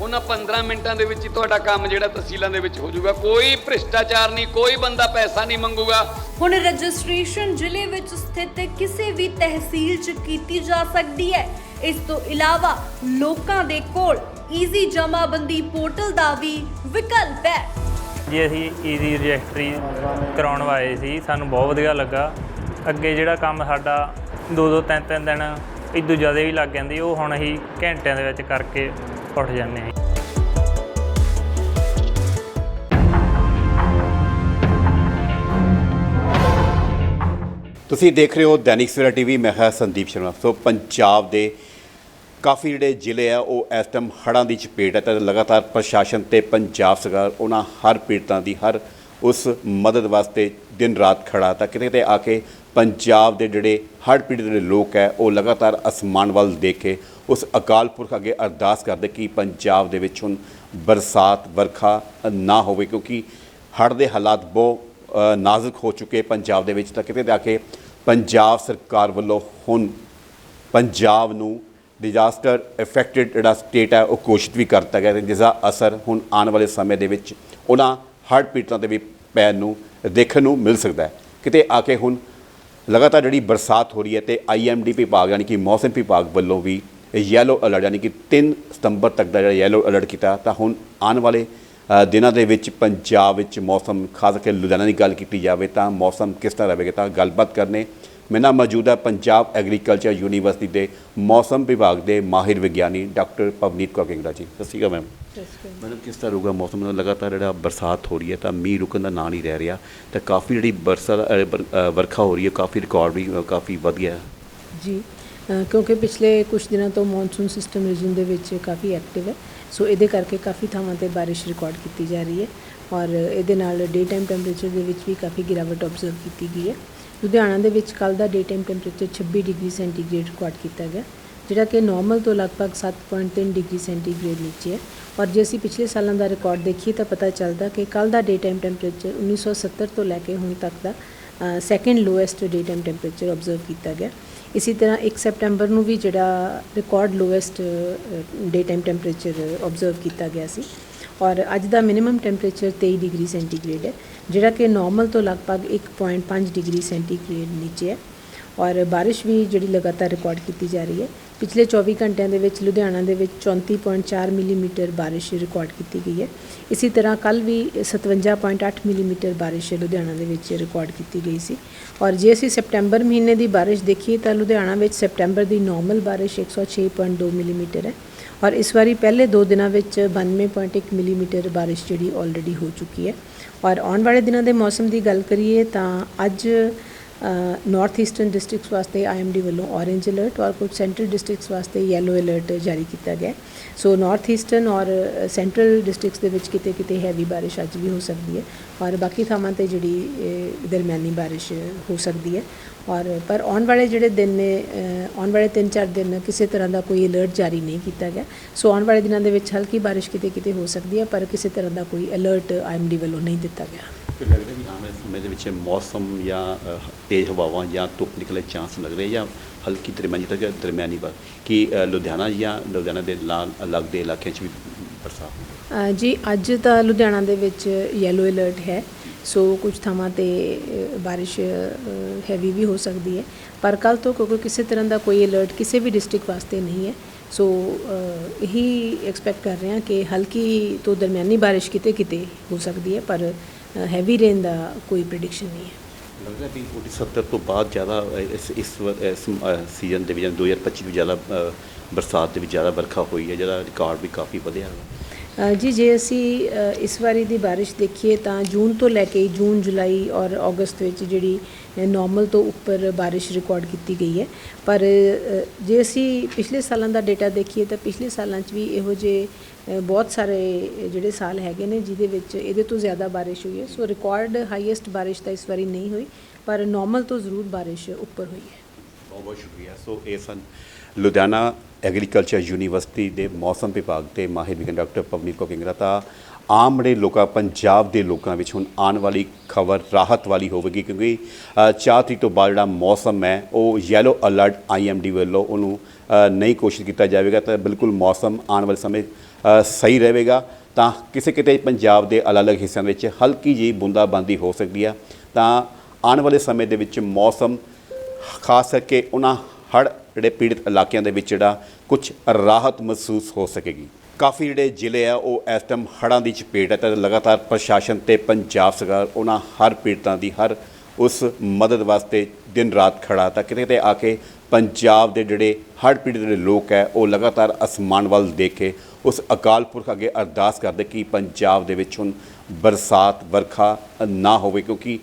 ਉਹਨਾਂ 15 ਮਿੰਟਾਂ ਦੇ ਵਿੱਚ ਹੀ ਤੁਹਾਡਾ ਕੰਮ ਜਿਹੜਾ ਤਹਿਸੀਲਾਂ ਦੇ ਵਿੱਚ ਹੋ ਜਾਊਗਾ। ਕੋਈ ਭ੍ਰਿਸ਼ਟਾਚਾਰ ਨਹੀਂ ਕੋਈ ਬੰਦਾ ਪੈਸਾ ਨਹੀਂ ਮੰਗੂਗਾ। ਹੁਣ ਰਜਿਸਟ੍ਰੇਸ਼ਨ ਜ਼ਿਲ੍ਹੇ ਵਿੱਚ ਸਥਿਤ ਕਿਸੇ ਵੀ ਤਹਿਸੀਲ 'ਚ ਕੀਤੀ ਜਾ ਸਕਦੀ ਹੈ। ਇਸ ਤੋਂ ਇਲਾਵਾ ਲੋਕਾਂ ਦੇ ਕੋਲ ਈਜ਼ੀ ਜਮਾਬੰਦੀ ਪੋਰਟਲ ਦਾ ਵੀ ਵਿਕਲਪ ਹੈ। ਜੀ ਅਸੀਂ ਈਜ਼ੀ ਰਜਿਸਟਰੀ ਕਰਾਉਣ ਆਏ ਸੀ। ਸਾਨੂੰ ਬਹੁਤ ਵਧੀਆ ਲੱਗਾ। ਅੱਗੇ ਜਿਹੜਾ ਕੰਮ ਸਾਡਾ ਦੋ ਦੋ ਤਿੰਨ ਤਿੰਨ ਦਿਨ ਇਦੋਂ ਜ਼ਿਆਦਾ ਵੀ ਲੱਗ ਜਾਂਦੀ, ਉਹ ਹੁਣ ਅਸੀਂ ਘੰਟਿਆਂ ਦੇ ਵਿੱਚ ਕਰਕੇ ਉੱਠ ਜਾਂਦੇ ਹਾਂ। ਤੁਸੀਂ ਦੇਖ ਰਹੇ ਹੋ ਦੈਨਿਕ ਸਵੇਰਾ ਟੀਵੀ, ਮੈਂ ਹਾਂ ਸੰਦੀਪ ਸ਼ਰਮਾ। ਸੋ ਪੰਜਾਬ ਦੇ ਕਾਫੀ ਜਿਹੜੇ ਜ਼ਿਲ੍ਹੇ ਆ, ਉਹ ਇਸ ਟਾਈਮ ਹੜ੍ਹਾਂ ਦੀ ਚਪੇਟ ਹੈ, ਤੇ ਲਗਾਤਾਰ ਪ੍ਰਸ਼ਾਸਨ ਤੇ ਪੰਜਾਬ ਸਰਕਾਰ, ਉਹਨਾਂ ਹਰ ਪੀੜਤਾਂ ਦੀ ਹਰ ਉਸ ਮਦਦ ਵਾਸਤੇ ਦਿਨ ਰਾਤ ਖੜਾ ਤਾਂ ਕਿਤੇ ਕਿਤੇ ਆ ਕੇ ਪੰਜਾਬ ਦੇ ਜਿਹੜੇ ਹੜ੍ਹ ਪੀੜਤ ਦੇ ਲੋਕ ਹੈ, ਉਹ ਲਗਾਤਾਰ ਅਸਮਾਨ ਵੱਲ ਦੇਖ ਕੇ ਉਸ ਅਕਾਲ ਪੁਰਖ ਅੱਗੇ ਅਰਦਾਸ ਕਰਦੇ ਕਿ ਪੰਜਾਬ ਦੇ ਵਿੱਚ ਹੁਣ ਬਰਸਾਤ ਵਰਖਾ ਨਾ ਹੋਵੇ, ਕਿਉਂਕਿ ਹੜ੍ਹ ਦੇ ਹਾਲਾਤ ਬਹੁਤ ਨਾਜ਼ੁਕ ਹੋ ਚੁੱਕੇ ਪੰਜਾਬ ਦੇ ਵਿੱਚ। ਤਾਂ ਕਿਤੇ ਜਾ ਕੇ ਪੰਜਾਬ ਸਰਕਾਰ ਵੱਲੋਂ ਹੁਣ ਪੰਜਾਬ ਨੂੰ ਡਿਜ਼ਾਸਟਰ ਇਫੈਕਟਡ ਜਿਹੜਾ ਸਟੇਟ ਹੈ, ਉਹ ਘੋਸ਼ਿਤ ਵੀ ਕਰਤਾ ਗਿਆ ਤੇ ਜਿਸ ਦਾ ਅਸਰ ਹੁਣ ਆਉਣ ਵਾਲੇ ਸਮੇਂ ਦੇ ਵਿੱਚ ਉਹਨਾਂ ਹੜ੍ਹ ਪੀੜਤਾਂ 'ਤੇ ਵੀ ਪੈਣ ਨੂੰ ਦੇਖਣ ਨੂੰ ਮਿਲ ਸਕਦਾ ਹੈ। ਕਿਤੇ ਆ ਕੇ ਹੁਣ ਲਗਾਤਾਰ ਜਿਹੜੀ ਬਰਸਾਤ ਹੋ ਰਹੀ ਹੈ ਤੇ ਆਈਐਮਡੀ ਵਿਭਾਗ ਯਾਨੀ ਕਿ ਮੌਸਮ ਵਿਭਾਗ ਵੱਲੋਂ ਵੀ ਯੈਲੋ ਅਲਰਟ ਯਾਨੀ ਕਿ 3 ਸਤੰਬਰ ਤੱਕ ਦਾ ਜਿਹੜਾ ਯੈਲੋ ਅਲਰਟ ਕੀਤਾ, ਤਾਂ ਹੁਣ ਆਉਣ ਵਾਲੇ ਦਿਨਾਂ ਦੇ ਵਿੱਚ ਪੰਜਾਬ ਵਿੱਚ ਮੌਸਮ, ਖਾਸ ਕਰਕੇ ਲੁਧਿਆਣਾ ਦੀ ਗੱਲ ਕੀਤੀ ਜਾਵੇ ਤਾਂ ਮੌਸਮ ਕਿਸ ਤਰ੍ਹਾਂ ਰਹੇਗਾ ਤਾਂ ਗੱਲਬਾਤ ਕਰਨੇ ਮੇਰੇ ਨਾਲ ਮੌਜੂਦ ਹੈ ਪੰਜਾਬ ਐਗਰੀਕਲਚਰ ਯੂਨੀਵਰਸਿਟੀ ਦੇ ਮੌਸਮ ਵਿਭਾਗ ਦੇ ਮਾਹਿਰ ਵਿਗਿਆਨੀ ਡਾਕਟਰ ਪਵਨੀਤ ਕੌਰ ਕਿੰਗਰਾ ਜੀ। ਸਤਿ ਸ਼੍ਰੀ ਅਕਾਲ ਮੈਮ। ਮੈਡਮ ਕਿਸ ਤਰ੍ਹਾਂ ਰਹੂਗਾ ਮੌਸਮ? ਨਾਲ ਲਗਾਤਾਰ ਜਿਹੜਾ ਬਰਸਾਤ ਹੋ ਰਹੀ ਹੈ ਤਾਂ ਮੀਂਹ ਰੁਕਣ ਦਾ ਨਾਂ ਨਹੀਂ ਰਹਿ ਰਿਹਾ। ਤਾਂ ਕਾਫੀ ਜਿਹੜੀ ਬਰਸਾ ਵਰਖਾ ਹੋ ਰਹੀ ਹੈ ਕਾਫੀ ਰਿਕਾਰਡ ਵੀ ਕਾਫੀ ਵਧੀਆ ਹੈ। ਜੀ ਕਿਉਂਕਿ ਪਿਛਲੇ ਕੁਝ ਦਿਨਾਂ ਤੋਂ ਮੌਨਸੂਨ ਸਿਸਟਮ ਰੀਜਨ ਦੇ ਵਿੱਚ ਕਾਫੀ ਐਕਟਿਵ ਹੈ। ਸੋ ਇਹਦੇ ਕਰਕੇ ਕਾਫੀ ਥਾਵਾਂ ਤੇ ਬਾਰਿਸ਼ ਰਿਕਾਰਡ ਕੀਤੀ ਜਾ ਰਹੀ ਹੈ ਔਰ ਇਹਦੇ ਨਾਲ ਡੇ ਟਾਈਮ ਟੈਂਪਰੇਚਰ ਦੇ ਵਿੱਚ ਵੀ ਕਾਫੀ ਗਿਰਾਵਟ ਆਬਜ਼ਰਵ ਕੀਤੀ ਗਈ ਹੈ। ਲੁਧਿਆਣਾ ਦੇ ਵਿੱਚ ਕੱਲ ਦਾ day time temperature 26 degree centigrade record ਕੀਤਾ ਗਿਆ, ਜਿਹੜਾ ਕਿ ਨਾਰਮਲ ਤੋਂ ਲਗਭਗ 7.3 ਡਿਗਰੀ ਸੈਂਟੀਗ੍ਰੇਡ ਨੀਚੇ ਹੈ। ਔਰ ਜੇ ਅਸੀਂ ਪਿਛਲੇ ਸਾਲਾਂ ਦਾ ਰਿਕਾਰਡ ਦੇਖੀਏ ਤਾਂ ਪਤਾ ਚੱਲਦਾ ਕਿ ਕੱਲ ਦਾ ਡੇ ਟਾਈਮ ਟੈਂਪਰੇਚਰ 1970 ਤੋਂ ਲੈ ਕੇ ਹੁਣ ਤੱਕ ਦਾ second lowest day time temperature observe ਕੀਤਾ ਗਿਆ। ਇਸੇ ਤਰ੍ਹਾਂ 1 ਸੈਪਟੈਂਬਰ ਨੂੰ ਵੀ ਜਿਹੜਾ record lowest day time temperature observe ਕੀਤਾ ਗਿਆ ਸੀ। ਔਰ ਅੱਜ ਦਾ ਮਿਨੀਮਮ ਟੈਂਪਰੇਚਰ 23 ਡਿਗਰੀ ਸੈਂਟੀਗ੍ਰੇਡ ਹੈ, ਜਿਹੜਾ ਕਿ ਨਾਰਮਲ ਤੋਂ ਲਗਭਗ 1.5 ਡਿਗਰੀ ਸੈਂਟੀਗ੍ਰੇਡ ਨੀਚੇ ਹੈ ਔਰ ਬਾਰਿਸ਼ ਵੀ ਜਿਹੜੀ ਲਗਾਤਾਰ ਰਿਕਾਰਡ ਕੀਤੀ ਜਾ ਰਹੀ ਹੈ ਪਿਛਲੇ 24 ਘੰਟਿਆਂ ਦੇ ਵਿੱਚ ਲੁਧਿਆਣਾ ਦੇ ਵਿੱਚ 34.4 ਮਿਲੀਮੀਟਰ ਬਾਰਿਸ਼ ਰਿਕਾਰਡ ਕੀਤੀ ਗਈ ਹੈ। ਇਸੇ ਤਰ੍ਹਾਂ ਕੱਲ ਵੀ 57.8 ਮਿਲੀਮੀਟਰ ਬਾਰਿਸ਼ ਲੁਧਿਆਣਾ ਦੇ ਵਿੱਚ ਰਿਕਾਰਡ ਕੀਤੀ ਗਈ ਸੀ। ਔਰ ਜੇ ਅਸੀਂ ਸੈਪਟੈਂਬਰ ਮਹੀਨੇ ਦੀ ਬਾਰਿਸ਼ ਦੇਖੀਏ ਤਾਂ ਲੁਧਿਆਣਾ ਵਿੱਚ ਸੈਪਟੈਂਬਰ ਦੀ ਨਾਰਮਲ ਬਾਰਿਸ਼ 106.2 ਮਿਲੀਮੀਟਰ ਹੈ। ਔਰ ਇਸ ਵਾਰੀ ਪਹਿਲੇ 2 ਦਿਨਾਂ ਵਿੱਚ 92.1 ਮਿਲੀਮੀਟਰ ਬਾਰਿਸ਼ ਜਿਹੜੀ ਆਲਰੇਡੀ ਹੋ ਚੁੱਕੀ ਹੈ। ਔਰ ਆਉਣ ਵਾਲੇ ਦਿਨਾਂ ਦੇ ਮੌਸਮ ਦੀ ਗੱਲ ਕਰੀਏ ਤਾਂ ਅੱਜ ਨਾਰਥ ਈਸਟਰਨ ਡਿਸਟ੍ਰਿਕਟਸ ਵਾਸਤੇ ਆਈਐਮਡੀ ਵੱਲੋਂ ਔਰੇਂਜ ਅਲਰਟ ਔਰ ਕੁਝ ਸੈਂਟਰਲ ਡਿਸਟ੍ਰਿਕਟਸ ਵਾਸਤੇ ਯੈਲੋ ਅਲਰਟ ਜਾਰੀ ਕੀਤਾ ਗਿਆ ਸੋ ਨਾਰਥ ਈਸਟਰਨ ਔਰ ਸੈਂਟਰਲ ਡਿਸਟ੍ਰਿਕਟਸ ਦੇ ਵਿੱਚ ਕਿਤੇ ਕਿਤੇ ਹੈਵੀ ਬਾਰਿਸ਼ ਅੱਜ ਵੀ ਹੋ ਸਕਦੀ ਹੈ ਔਰ ਬਾਕੀ ਥਾਵਾਂ ਤੇ ਜਿਹੜੀ ਦਰਮਿਆਨੀ ਬਾਰਿਸ਼ ਹੋ ਸਕਦੀ ਹੈ ਔਰ, ਪਰ ਆਉਣ ਵਾਲੇ ਜਿਹੜੇ ਦਿਨ ਨੇ ਆਉਣ ਵਾਲੇ 3-4 ਦਿਨ ਕਿਸੇ ਤਰ੍ਹਾਂ ਦਾ ਕੋਈ ਅਲਰਟ ਜਾਰੀ ਨਹੀਂ ਕੀਤਾ ਗਿਆ। ਸੋ ਆਉਣ ਵਾਲੇ ਦਿਨਾਂ ਦੇ ਵਿੱਚ ਹਲਕੀ ਬਾਰਿਸ਼ ਕਿਤੇ ਕਿਤੇ ਹੋ ਸਕਦੀ ਹੈ, ਪਰ ਕਿਸੇ ਤਰ੍ਹਾਂ ਦਾ ਕੋਈ ਅਲਰਟ ਆਈਐਮਡੀ ਵੱਲੋਂ ਨਹੀਂ ਦਿੱਤਾ ਗਿਆ। ਫਿਰ ਦੇ ਵਿੱਚ ਮੌਸਮ ਜਾਂ ਤੇਜ਼ ਹਵਾਵਾਂ ਜਾਂ ਧੁੱਪ ਨਿਕਲੇ ਚਾਂਸ ਲੱਗ ਰਹੇ ਜਾਂ ਹਲਕੀ ਦਰਮਿਆਨੀ ਤੱਕ ਜਾਂ ਦਰਮਿਆਨੀ ਬਾਰ ਕਿ ਲੁਧਿਆਣਾ ਜਾਂ ਲੁਧਿਆਣਾ ਦੇ ਨਾਲ ਲੱਗਦੇ ਇਲਾਕਿਆਂ 'ਚ ਵੀ ਬਰਸਾਤ ਜੀ ਅੱਜ ਤਾਂ ਲੁਧਿਆਣਾ ਦੇ ਵਿੱਚ ਯੈਲੋ ਅਲਰਟ ਹੈ। ਸੋ ਕੁਝ ਥਾਵਾਂ ਤੇ ਅ, ਬਾਰਿਸ਼ ਹੈਵੀ ਵੀ ਹੋ ਸਕਦੀ ਹੈ। ਪਰ ਕੱਲ ਤੋਂ ਕਿਉਂਕਿ ਕਿਸੇ ਤਰ੍ਹਾਂ ਦਾ ਕੋਈ ਅਲਰਟ ਕਿਸੇ ਵੀ ਡਿਸਟ੍ਰਿਕਟ ਵਾਸਤੇ ਨਹੀਂ ਹੈ। ਸੋ ਇਹੀ ਐਕਸਪੈਕਟ ਕਰ ਰਹੇ ਹਾਂ ਕਿ ਹਲਕੀ ਤੋਂ ਦਰਮਿਆਨੀ ਬਾਰਿਸ਼ ਕਿਤੇ ਕਿਤੇ ਹੋ ਸਕਦੀ ਹੈ। ਪਰ ਹੈਵੀ ਰੇਨ ਦਾ ਕੋਈ ਪ੍ਰੈਡਿਕਸ਼ਨ ਨਹੀਂ ਹੈ। ਲੱਗਦਾ ਵੀ 70 ਤੋਂ ਬਾਅਦ ਜ਼ਿਆਦਾ ਇਸ ਇਸ ਸੀਜ਼ਨ ਦੇ ਵਿੱਚ 2025 ਵਿੱਚ ਜ਼ਿਆਦਾ ਬਰਸਾਤ ਦੇ ਵਿੱਚ ਜ਼ਿਆਦਾ ਵਰਖਾ ਹੋਈ ਹੈ ਜਿਹਦਾ ਰਿਕਾਰਡ ਵੀ ਕਾਫੀ ਵਧਿਆ ਹੈ ਜੀ ਜੇ ਅਸੀਂ ਇਸ ਵਾਰੀ ਦੀ ਬਾਰਿਸ਼ ਦੇਖੀਏ ਤਾਂ ਜੂਨ ਤੋਂ ਲੈ ਕੇ ਜੂਨ ਜੁਲਾਈ ਔਰ ਅਗਸਤ ਵਿੱਚ ਜਿਹੜੀ ਨਾਰਮਲ ਤੋਂ ਉੱਪਰ ਬਾਰਿਸ਼ ਰਿਕਾਰਡ ਕੀਤੀ ਗਈ ਹੈ। ਪਰ ਜੇ ਅਸੀਂ ਪਿਛਲੇ ਸਾਲਾਂ ਦਾ ਡਾਟਾ ਦੇਖੀਏ ਤਾਂ ਪਿਛਲੇ ਸਾਲਾਂ 'ਚ ਵੀ ਇਹੋ ਜਿਹੇ ਬਹੁਤ ਸਾਰੇ ਜਿਹੜੇ ਸਾਲ ਹੈਗੇ ਨੇ ਜਿਹਦੇ ਵਿੱਚ ਇਹਦੇ ਤੋਂ ਜ਼ਿਆਦਾ ਬਾਰਿਸ਼ ਹੋਈ ਹੈ। ਸੋ ਰਿਕਾਰਡ ਹਾਈਐਸਟ ਬਾਰਿਸ਼ ਤਾਂ ਇਸ ਵਾਰੀ ਨਹੀਂ ਹੋਈ ਪਰ ਨਾਰਮਲ ਤੋਂ ਜ਼ਰੂਰ ਬਾਰਿਸ਼ ਉੱਪਰ ਹੋਈ ਹੈ। ਬਹੁਤ ਬਹੁਤ ਸ਼ੁਕਰੀਆ। ਸੋ ਇਹ ਸਨ ਲੁਧਿਆਣਾ ਐਗਰੀਕਲਚਰ ਯੂਨੀਵਰਸਿਟੀ ਦੇ ਮੌਸਮ ਵਿਭਾਗ ਦੇ ਮਾਹਿਰ ਵਿਗਿਆਨ ਡਾਕਟਰ ਪਵਨੀਤ ਕੌਰ ਤਾਂ ਆਮ ਜਿਹੜੇ ਲੋਕਾਂ ਪੰਜਾਬ ਦੇ ਲੋਕਾਂ ਵਿੱਚ ਹੁਣ ਆਉਣ ਵਾਲੀ ਖਬਰ ਰਾਹਤ ਵਾਲੀ ਹੋਵੇਗੀ ਕਿਉਂਕਿ ਅ, ਚਾਰ ਤਰੀਕ ਤੋਂ ਬਾਅਦ ਜਿਹੜਾ ਮੌਸਮ ਹੈ ਉਹ ਯੈਲੋ ਅਲਰਟ ਆਈਐਮਡੀ ਵੱਲੋਂ ਉਹਨੂੰ ਨਹੀਂ ਕੋਸ਼ਿਸ਼ ਕੀਤਾ ਜਾਵੇਗਾ। ਤਾਂ ਬਿਲਕੁਲ ਮੌਸਮ ਆਉਣ ਵਾਲੇ ਸਮੇਂ ਸਹੀ ਰਹੇਗਾ, ਤਾਂ ਕਿਸੇ ਕਿਤੇ ਪੰਜਾਬ ਦੇ ਅਲੱਗ-ਅਲੱਗ ਹਿੱਸਿਆਂ ਵਿੱਚ ਹਲਕੀ ਜਿਹੀ ਬੂੰਦਾਬਾਂਦੀ ਹੋ ਸਕਦੀ ਆ। ਤਾਂ ਆਉਣ ਵਾਲੇ ਸਮੇਂ ਦੇ ਵਿੱਚ ਮੌਸਮ, ਖਾਸ ਕਰਕੇ ਉਹਨਾਂ ਹੜ੍ਹ ਜਿਹੜੇ ਪੀੜਤ ਇਲਾਕਿਆਂ ਦੇ ਵਿੱਚ ਜਿਹੜਾ ਕੁਝ ਰਾਹਤ ਮਹਿਸੂਸ ਹੋ ਸਕੇਗੀ। ਕਾਫੀ ਜਿਹੜੇ ਜ਼ਿਲ੍ਹੇ ਆ, ਉਹ ਇਸ ਟਾਈਮ ਹੜ੍ਹਾਂ ਦੀ ਚਪੇਟ ਹੈ ਤਾਂ ਲਗਾਤਾਰ ਪ੍ਰਸ਼ਾਸਨ ਤੇ ਪੰਜਾਬ ਸਰਕਾਰ, ਉਹਨਾਂ ਹਰ ਪੀੜਤਾਂ ਦੀ ਹਰ ਉਸ ਮਦਦ ਵਾਸਤੇ ਦਿਨ ਰਾਤ ਖੜਾ। ਤਾਂ ਕਿਤੇ ਕਿਤੇ ਆ ਕੇ ਪੰਜਾਬ ਦੇ ਜਿਹੜੇ ਹੜ੍ਹ ਪੀੜਤ ਜਿਹੜੇ ਲੋਕ ਹੈ ਉਹ ਲਗਾਤਾਰ ਅਸਮਾਨ ਵੱਲ ਦੇਖ ਕੇ ਉਸ ਅਕਾਲ ਪੁਰਖ ਅੱਗੇ ਅਰਦਾਸ ਕਰਦੇ ਕਿ ਪੰਜਾਬ ਦੇ ਵਿੱਚ ਹੁਣ ਬਰਸਾਤ ਵਰਖਾ ਨਾ ਹੋਵੇ, ਕਿਉਂਕਿ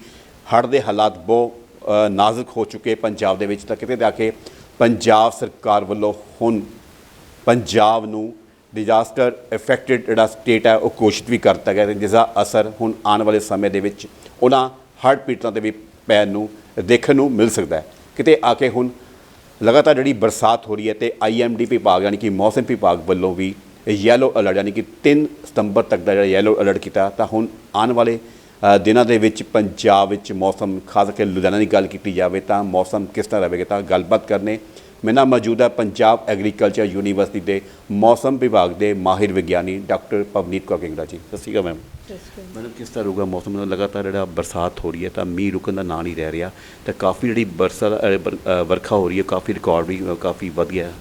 ਹੜ੍ਹ ਦੇ ਹਾਲਾਤ ਬਹੁਤ ਨਾਜ਼ੁਕ ਹੋ ਚੁੱਕੇ ਪੰਜਾਬ ਦੇ ਵਿੱਚ। ਤਾਂ ਕਿਤੇ ਜਾ ਕੇ ਪੰਜਾਬ ਸਰਕਾਰ ਵੱਲੋਂ ਹੁਣ ਪੰਜਾਬ ਨੂੰ ਡਿਜ਼ਾਸਟਰ ਇਫੈਕਟਡ ਜਿਹੜਾ ਸਟੇਟ ਹੈ, ਉਹ ਘੋਸ਼ਿਤ ਵੀ ਕਰਤਾ ਗਿਆ ਤੇ ਜਿਸ ਦਾ ਅਸਰ ਹੁਣ ਆਉਣ ਵਾਲੇ ਸਮੇਂ ਦੇ ਵਿੱਚ ਉਹਨਾਂ ਹੜ੍ਹ ਪੀੜਤਾਂ ਦੇ ਵੀ ਪੈਣ ਨੂੰ ਦੇਖਣ ਨੂੰ ਮਿਲ ਸਕਦਾ ਹੈ। ਕਿਤੇ ਆ ਕੇ ਹੁਣ ਲਗਾਤਾਰ ਜਿਹੜੀ ਬਰਸਾਤ ਹੋ ਰਹੀ ਹੈ ਤੇ ਆਈਐਮਡੀ ਵਿਭਾਗ, ਯਾਨੀ ਕਿ ਮੌਸਮ ਵਿਭਾਗ ਵੱਲੋਂ ਵੀ ਯੈਲੋ ਅਲਰਟ ਯਾਨੀ ਕਿ 3 ਸਤੰਬਰ ਤੱਕ ਦਾ ਜਿਹੜਾ ਯੈਲੋ ਅਲਰਟ ਕੀਤਾ ਤਾਂ ਹੁਣ ਆਉਣ ਵਾਲੇ ਦਿਨਾਂ ਦੇ ਵਿੱਚ ਪੰਜਾਬ ਵਿੱਚ ਮੌਸਮ ਖਾਸ ਕਰਕੇ ਲੁਧਿਆਣਾ ਦੀ ਗੱਲ ਕੀਤੀ ਜਾਵੇ ਤਾਂ ਮੌਸਮ ਕਿਸ ਤਰ੍ਹਾਂ ਰਹੇਗਾ ਤਾਂ ਗੱਲਬਾਤ ਕਰਨੇ। ਮੇਰੇ ਨਾਲ ਮੌਜੂਦ ਹੈ ਪੰਜਾਬ ਐਗਰੀਕਲਚਰ ਯੂਨੀਵਰਸਿਟੀ ਦੇ ਮੌਸਮ ਵਿਭਾਗ ਦੇ ਮਾਹਿਰ ਵਿਗਿਆਨੀ ਡਾਕਟਰ ਪਵਨੀਤ ਕੌਰ ਕਿੰਗਰਾ ਜੀ। ਸਤਿ ਸ਼੍ਰੀ ਅਕਾਲ ਮੈਮ। ਮੈਡਮ ਕਿਸ ਤਰ੍ਹਾਂ ਰਹੂਗਾ ਮੌਸਮ? ਲਗਾਤਾਰ ਜਿਹੜਾ ਬਰਸਾਤ ਹੋ ਰਹੀ ਹੈ ਤਾਂ ਮੀਂਹ ਰੁਕਣ ਦਾ ਨਾਂ ਨਹੀਂ ਰਹਿ ਰਿਹਾ ਤਾਂ ਕਾਫੀ ਜਿਹੜੀ ਬਰਸਾ ਵਰਖਾ ਹੋ ਰਹੀ ਹੈ ਕਾਫੀ ਰਿਕਾਰਡ ਵੀ ਕਾਫੀ ਵਧੀਆ।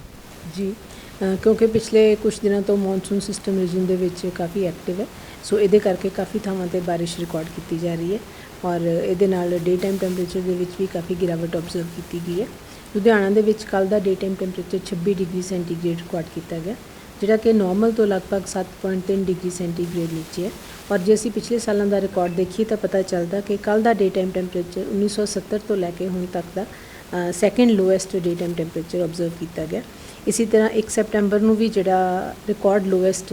ਜੀ ਕਿਉਂਕਿ ਪਿਛਲੇ ਕੁਝ ਦਿਨਾਂ ਤੋਂ ਮੌਨਸੂਨ ਸਿਸਟਮ ਰੀਜਨ ਦੇ ਵਿੱਚ ਕਾਫੀ ਐਕਟਿਵ ਹੈ। ਸੋ ਇਹਦੇ ਕਰਕੇ ਕਾਫੀ ਥਾਵਾਂ ਤੇ ਬਾਰਿਸ਼ ਰਿਕਾਰਡ ਕੀਤੀ ਜਾ ਰਹੀ ਹੈ ਔਰ ਇਹਦੇ ਨਾਲ ਡੇ ਟਾਈਮ ਟੈਂਪਰੇਚਰ ਦੇ ਵਿੱਚ ਵੀ ਕਾਫੀ ਗਿਰਾਵਟ ਆਬਜ਼ਰਵ ਕੀਤੀ ਗਈ ਹੈ। ਲੁਧਿਆਣਾ ਦੇ ਵਿੱਚ ਕੱਲ ਦਾ day time temperature 26 degree centigrade record ਕੀਤਾ ਗਿਆ, ਜਿਹੜਾ ਕਿ ਨਾਰਮਲ ਤੋਂ ਲਗਭਗ 7.3 ਡਿਗਰੀ ਸੈਂਟੀਗ੍ਰੇਡ ਨੀਚੇ ਹੈ। ਔਰ ਜੇ ਅਸੀਂ ਪਿਛਲੇ ਸਾਲਾਂ ਦਾ ਰਿਕਾਰਡ ਦੇਖੀਏ ਤਾਂ ਪਤਾ ਚੱਲਦਾ ਕਿ ਕੱਲ ਦਾ ਡੇ ਟਾਈਮ ਟੈਂਪਰੇਚਰ 1970 ਤੋਂ ਲੈ ਕੇ ਹੁਣ ਤੱਕ ਦਾ second lowest day time temperature observe ਕੀਤਾ ਗਿਆ। ਇਸੇ ਤਰ੍ਹਾਂ 1 ਸੈਪਟੈਂਬਰ ਨੂੰ ਵੀ ਜਿਹੜਾ record lowest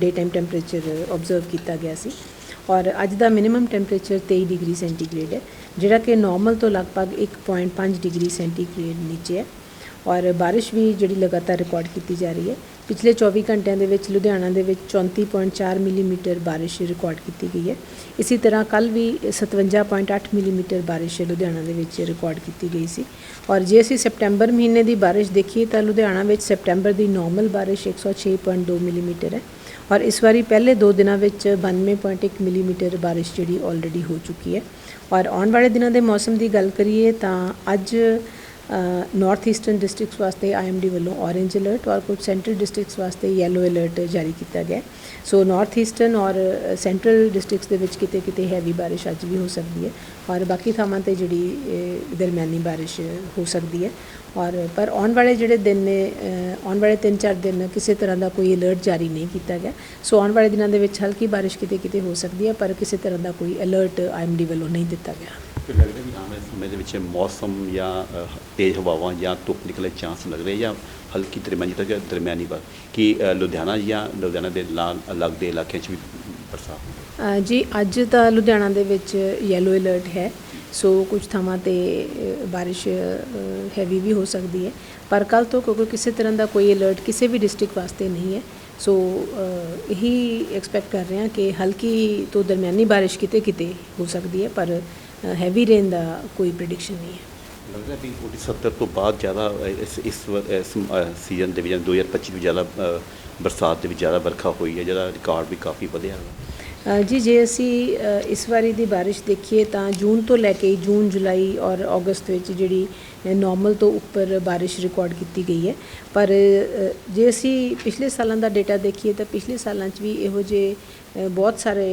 day time temperature observe ਕੀਤਾ ਗਿਆ ਸੀ। ਔਰ ਅੱਜ ਦਾ ਮਿਨੀਮਮ ਟੈਂਪਰੇਚਰ 23 ਡਿਗਰੀ ਸੈਂਟੀਗ੍ਰੇਡ ਹੈ, ਜਿਹੜਾ ਕਿ ਨਾਰਮਲ ਤੋਂ ਲਗਭਗ 1.5 ਡਿਗਰੀ ਸੈਂਟੀਗ੍ਰੇਡ ਨੀਚੇ ਹੈ। ਔਰ ਬਾਰਿਸ਼ ਵੀ ਜਿਹੜੀ ਲਗਾਤਾਰ ਰਿਕਾਰਡ ਕੀਤੀ ਜਾ ਰਹੀ ਹੈ। ਪਿਛਲੇ 24 ਘੰਟਿਆਂ ਦੇ ਵਿੱਚ ਲੁਧਿਆਣਾ ਦੇ ਵਿੱਚ 34.4 ਮਿਲੀਮੀਟਰ ਬਾਰਿਸ਼ ਰਿਕਾਰਡ ਕੀਤੀ ਗਈ ਹੈ। ਇਸੇ ਤਰ੍ਹਾਂ ਕੱਲ ਵੀ 57.8 ਮਿਲੀਮੀਟਰ ਬਾਰਿਸ਼ ਲੁਧਿਆਣਾ ਦੇ ਵਿੱਚ ਰਿਕਾਰਡ ਕੀਤੀ ਗਈ ਸੀ। ਔਰ ਜੇ ਅਸੀਂ ਸੈਪਟੈਂਬਰ ਮਹੀਨੇ ਦੀ ਬਾਰਿਸ਼ ਦੇਖੀਏ ਤਾਂ ਲੁਧਿਆਣਾ ਵਿੱਚ ਸੈਪਟੈਂਬਰ ਦੀ ਨਾਰਮਲ ਬਾਰਿਸ਼ 106.2 ਮਿਲੀਮੀਟਰ ਹੈ। ਔਰ ਇਸ ਵਾਰੀ ਪਹਿਲੇ 2 ਦਿਨਾਂ ਵਿੱਚ 92.1 ਮਿਲੀਮੀਟਰ ਬਾਰਿਸ਼ ਜਿਹੜੀ ਆਲਰੇਡੀ ਹੋ ਚੁੱਕੀ ਹੈ। ਔਰ ਆਉਣ ਵਾਲੇ ਦਿਨਾਂ ਦੇ ਮੌਸਮ ਦੀ ਗੱਲ ਕਰੀਏ ਤਾਂ ਅੱਜ ਨਾਰਥ ਈਸਟਰਨ ਡਿਸਟ੍ਰਿਕਟਸ ਵਾਸਤੇ ਆਈਐਮਡੀ ਵੱਲੋਂ ਔਰੇਂਜ ਅਲਰਟ ਔਰ ਕੁਝ ਸੈਂਟਰਲ ਡਿਸਟ੍ਰਿਕਟਸ ਵਾਸਤੇ ਯੈਲੋ ਅਲਰਟ ਜਾਰੀ ਕੀਤਾ ਗਿਆ ਸੋ ਨਾਰਥ ਈਸਟਰਨ ਔਰ ਸੈਂਟਰਲ ਡਿਸਟ੍ਰਿਕਟਸ ਦੇ ਵਿੱਚ ਕਿਤੇ ਕਿਤੇ ਹੈਵੀ ਬਾਰਿਸ਼ ਅੱਜ ਵੀ ਹੋ ਸਕਦੀ ਹੈ ਔਰ ਬਾਕੀ ਥਾਵਾਂ ਤੇ ਜਿਹੜੀ ਦਰਮਿਆਨੀ ਬਾਰਿਸ਼ ਹੋ ਸਕਦੀ ਹੈ ਔਰ, ਪਰ ਆਉਣ ਵਾਲੇ ਜਿਹੜੇ ਦਿਨ ਨੇ ਆਉਣ ਵਾਲੇ 3-4 ਦਿਨ ਕਿਸੇ ਤਰ੍ਹਾਂ ਦਾ ਕੋਈ ਅਲਰਟ ਜਾਰੀ ਨਹੀਂ ਕੀਤਾ ਗਿਆ। ਸੋ ਆਉਣ ਵਾਲੇ ਦਿਨਾਂ ਦੇ ਵਿੱਚ ਹਲਕੀ ਬਾਰਿਸ਼ ਕਿਤੇ ਕਿਤੇ ਹੋ ਸਕਦੀ ਹੈ, ਪਰ ਕਿਸੇ ਤਰ੍ਹਾਂ ਦਾ ਕੋਈ ਅਲਰਟ ਆਈਐਮਡੀ ਵੱਲੋਂ ਨਹੀਂ ਦਿੱਤਾ ਗਿਆ। ਫਿਰ ਲੱਗਦਾ ਵੀ ਆਉਣ ਵਾਲੇ ਸਮੇਂ ਦੇ ਵਿੱਚ ਮੌਸਮ ਜਾਂ ਅ, ਤੇਜ਼ ਹਵਾਵਾਂ ਜਾਂ ਧੁੱਪ ਨਿਕਲੇ ਚਾਂਸ ਲੱਗ ਰਹੇ ਜਾਂ ਹਲਕੀ ਦਰਮਿਆਨੀ ਤੱਕ ਦਰਮਿਆਨੀ ਬਾਰ ਕਿ ਅ, ਲੁਧਿਆਣਾ ਜਾਂ ਲੁਧਿਆਣਾ ਦੇ ਨਾਲ ਅਲੱਗ ਦੇ ਇਲਾਕਿਆਂ 'ਚ ਵੀ ਬਰਸਾਤ ਹੋਵੇ ਅ, ਜੀ ਅੱਜ ਤਾਂ ਲੁਧਿਆਣਾ ਦੇ ਵਿੱਚ ਯੈਲੋ ਅਲਰਟ ਹੈ। ਸੋ ਕੁਝ ਥਾਵਾਂ ਤੇ ਅ, ਬਾਰਿਸ਼ ਹੈਵੀ ਵੀ ਹੋ ਸਕਦੀ ਹੈ। ਪਰ ਕੱਲ ਤੋਂ ਕਿਉਂਕਿ ਕਿਸੇ ਤਰ੍ਹਾਂ ਦਾ ਕੋਈ ਅਲਰਟ ਕਿਸੇ ਵੀ ਡਿਸਟ੍ਰਿਕਟ ਵਾਸਤੇ ਨਹੀਂ ਹੈ। ਸੋ ਅ, ਇਹੀ ਐਕਸਪੈਕਟ ਕਰ ਰਹੇ ਹਾਂ ਕਿ ਹਲਕੀ ਤੋਂ ਦਰਮਿਆਨੀ ਬਾਰਿਸ਼ ਕਿਤੇ ਕਿਤੇ ਹੋ ਸਕਦੀ ਹੈ। ਪਰ ਹੈਵੀ ਰੇਨ ਦਾ ਕੋਈ ਪ੍ਰੈਡਿਕਸ਼ਨ ਨਹੀਂ ਹੈ। ਲੱਗਦਾ ਵੀ 70 ਤੋਂ ਬਾਅਦ ਜ਼ਿਆਦਾ ਇਸ ਇਸ ਵ- ਇਸ ਸੀਜ਼ਨ ਦੇ ਵਿੱਚ 2025 ਵਿੱਚ ਜ਼ਿਆਦਾ ਬਰਸਾਤ ਦੇ ਵਿੱਚ ਜ਼ਿਆਦਾ ਵਰਖਾ ਹੋਈ ਹੈ ਜਿਹਦਾ ਰਿਕਾਰਡ ਵੀ ਕਾਫੀ ਵਧਿਆ ਹੈ ਜੀ, ਜੇ ਅਸੀਂ ਇਸ ਵਾਰੀ ਦੀ ਬਾਰਿਸ਼ ਦੇਖੀਏ ਤਾਂ ਜੂਨ ਤੋਂ ਲੈ ਕੇ ਜੂਨ, ਜੁਲਾਈ ਔਰ ਅਗਸਤ ਵਿੱਚ ਜਿਹੜੀ ਨਾਰਮਲ ਤੋਂ ਉੱਪਰ ਬਾਰਿਸ਼ ਰਿਕਾਰਡ ਕੀਤੀ ਗਈ ਹੈ। ਪਰ ਜੇ ਅਸੀਂ ਪਿਛਲੇ ਸਾਲਾਂ ਦਾ ਡਾਟਾ ਦੇਖੀਏ ਤਾਂ ਪਿਛਲੇ ਸਾਲਾਂ 'ਚ ਵੀ ਇਹੋ ਜਿਹੇ ਬਹੁਤ ਸਾਰੇ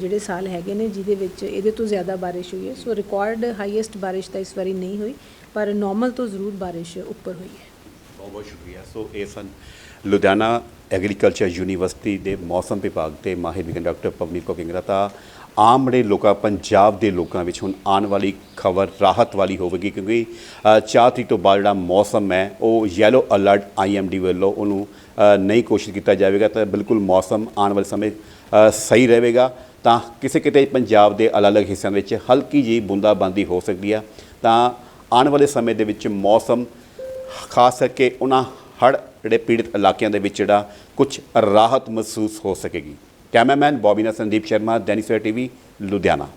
ਜਿਹੜੇ ਸਾਲ ਹੈਗੇ ਨੇ ਜਿਹਦੇ ਵਿੱਚ ਇਹਦੇ ਤੋਂ ਜ਼ਿਆਦਾ ਬਾਰਿਸ਼ ਹੋਈ ਹੈ। ਸੋ ਰਿਕਾਰਡ ਹਾਈਐਸਟ ਬਾਰਿਸ਼ ਤਾਂ ਇਸ ਵਾਰੀ ਨਹੀਂ ਹੋਈ, ਪਰ ਨਾਰਮਲ ਤੋਂ ਜ਼ਰੂਰ ਬਾਰਿਸ਼ ਉੱਪਰ ਹੋਈ ਹੈ। ਬਹੁਤ ਬਹੁਤ ਸ਼ੁਕਰੀਆ। ਸੋ ਇਹ ਸਨ ਲੁਧਿਆਣਾ ਐਗਰੀਕਲਚਰ ਯੂਨੀਵਰਸਿਟੀ ਦੇ ਮੌਸਮ ਵਿਭਾਗ ਦੇ ਮਾਹਿਰ ਵਿਗਿਆਨ ਡਾਕਟਰ ਪਵਨੀਤ ਕੌਰ ਤਾਂ ਆਮ ਜਿਹੜੇ ਲੋਕਾਂ ਪੰਜਾਬ ਦੇ ਲੋਕਾਂ ਵਿੱਚ ਹੁਣ ਆਉਣ ਵਾਲੀ ਖਬਰ ਰਾਹਤ ਵਾਲੀ ਹੋਵੇਗੀ ਕਿਉਂਕਿ ਅ, ਚਾਰ ਤਰੀਕ ਤੋਂ ਬਾਅਦ ਜਿਹੜਾ ਮੌਸਮ ਹੈ ਉਹ ਯੈਲੋ ਅਲਰਟ ਆਈਐਮਡੀ ਵੱਲੋਂ ਉਹਨੂੰ ਨਹੀਂ ਕੋਸ਼ਿਸ਼ ਕੀਤਾ ਜਾਵੇਗਾ ਤਾਂ ਬਿਲਕੁਲ ਮੌਸਮ ਆਉਣ ਵਾਲੇ ਸਮੇਂ ਸਹੀ ਰਹੇਗਾ ਤਾਂ ਕਿਸੇ ਕਿਤੇ ਪੰਜਾਬ ਦੇ ਅਲੱਗ-ਅਲੱਗ ਹਿੱਸਿਆਂ ਵਿੱਚ ਹਲਕੀ ਜਿਹੀ ਬੂੰਦਾਬਾਂਦੀ ਹੋ ਸਕਦੀ ਆ। ਤਾਂ ਆਉਣ ਵਾਲੇ ਸਮੇਂ ਦੇ ਵਿੱਚ ਮੌਸਮ ਖਾਸ ਕਰਕੇ ਉਹਨਾਂ ਹੜ ਜਿਹੜੇ ਪੀੜਤ ਇਲਾਕਿਆਂ ਦੇ ਵਿੱਚ ਜਿਹੜਾ ਕੁਝ ਰਾਹਤ ਮਹਿਸੂਸ ਹੋ ਸਕੇਗੀ। ਕੈਮਰਾਮੈਨ ਬੋਬੀਨਾ ਸੰਦੀਪ ਸ਼ਰਮਾ, ਦੈਨਿਕ ਸਵੇਰਾ ਟੀਵੀ, ਲੁਧਿਆਣਾ।